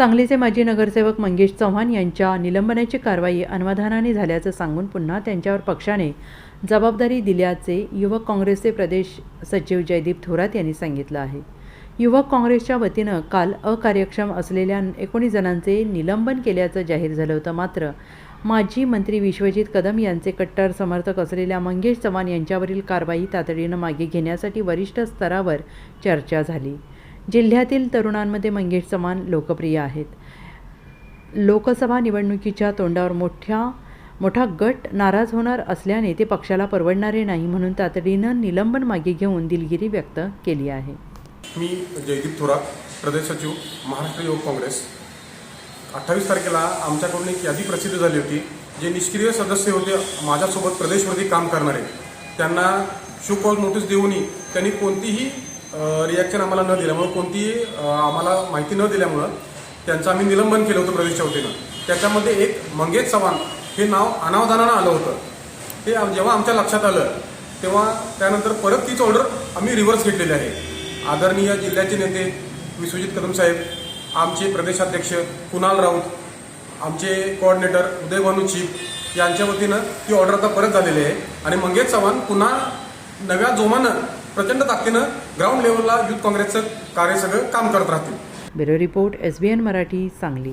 सांगलीचे माजी नगरसेवक मंगेश चव्हाण यांच्या निलंबनाची कारवाई अन्वधानाने झाल्याचं सांगून पुन्हा त्यांच्यावर पक्षाने जबाबदारी दिल्याचे युवक काँग्रेसचे प्रदेश सचिव जयदीप थोरात यांनी सांगितलं आहे. युवक काँग्रेसच्या वतीनं काल अकार्यक्षम असलेल्या एकोणीस जणांचे निलंबन केल्याचं जाहीर झालं होतं. मात्र माजी मंत्री विश्वजित कदम यांचे कट्टर समर्थक असलेल्या मंगेश चव्हाण यांच्यावरील कारवाई तातडीनं मागे घेण्यासाठी वरिष्ठ स्तरावर चर्चा झाली. जिल्ह्यातील तरुणांमध्ये मंगेश चव्हाण लोकप्रिय आहेत. लोकसभा निवडणुकीच्या तोंडावर मोठ्या मोठा गट नाराज होणार असल्याने ते पक्षाला परवडणारे नाही म्हणून तातडीनं निलंबन मागे घेऊन दिलगिरी व्यक्त केली आहे. मी जयदीप थोरात प्रदेश सचिव महाराष्ट्र युवक काँग्रेस. अठ्ठावीस तारखेला आमच्याकडून एक यादी प्रसिद्ध झाली होती जे निष्क्रिय सदस्य होते माझ्यासोबत प्रदेशवरती काम करणारे. त्यांना शो कॉल नोटीस देऊनही त्यांनी कोणतीही रिॲक्शन आम्हाला न दिल्यामुळं कोणतीही आम्हाला माहिती न दिल्यामुळं त्यांचं आम्ही निलंबन केलं होतं प्रदेशच्या वतीनं त्याच्यामध्ये एक मंगेश चव्हाण हे नाव अनावधानानं आलं होतं. ते जेव्हा आमच्या लक्षात आलं तेव्हा त्यानंतर परत तीच ऑर्डर आम्ही रिव्हर्स घेतलेली आहे. आदरणीय जिल्ह्याचे नेते विश्वजित कदम साहेब आमचे प्रदेशाध्यक्ष कुणाल राऊत आमचे कोऑर्डिनेटर उदय भानू चीफ यांच्या वतीनं ती ऑर्डर आता परत झालेली आहे. आणि मंगेश चव्हाण पुन्हा नव्या जोमानं प्रचंड ताकदीनं ग्राउंड लेवलला युथ काँग्रेसचं कार्य सगळं काम करत राहतील. Bureau report S B N Marathi Sangli.